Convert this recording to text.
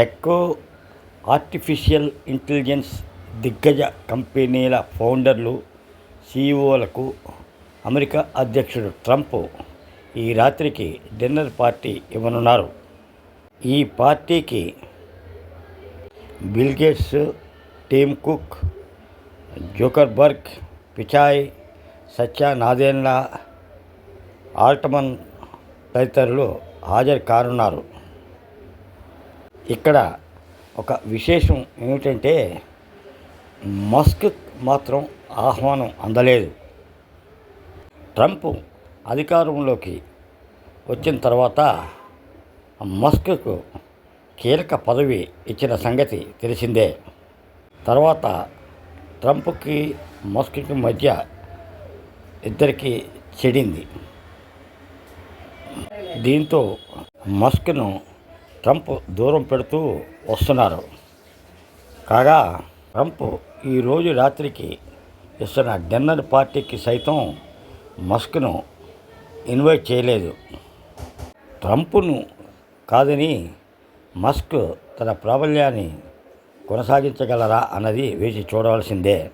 టెక్కో artificial intelligence దిగ్గజ కంపెనీల ఫౌండర్లు సీఈఓలకు America అధ్యక్షుడు ట్రంప్ ఈ రాత్రికి డిన్నర్ పార్టీ ఇవ్వనున్నారు. ఈ పార్టీకి Bill Gates Tim Cook Zuckerberg Pichai Satya Nadella Altman తదితరులు హాజరు కానున్నారు. ఇక్కడ ఒక విశేషం ఏమిటంటే మస్క్ మాత్రం ఆహ్వానం అందలేదు. ట్రంప్ అధికారంలోకి వచ్చిన తర్వాత మస్క్కు కీలక పదవి ఇచ్చిన సంగతి తెలిసిందే. తర్వాత ట్రంప్కి మస్క్కి మధ్య ఇద్దరికి చెడింది. దీంతో మస్క్ను ట్రంప్ దూరం పెడుతూ వస్తున్నారు. కాగా ట్రంప్ ఈరోజు రాత్రికి ఇస్తున్న డిన్నర్ పార్టీకి సైతం మస్క్ను ఇన్వైట్ చేయలేదు. ట్రంప్ను కాదని మస్క్ తన ప్రాబల్యాన్ని కొనసాగించగలరా అన్నది వేచి చూడవలసిందే.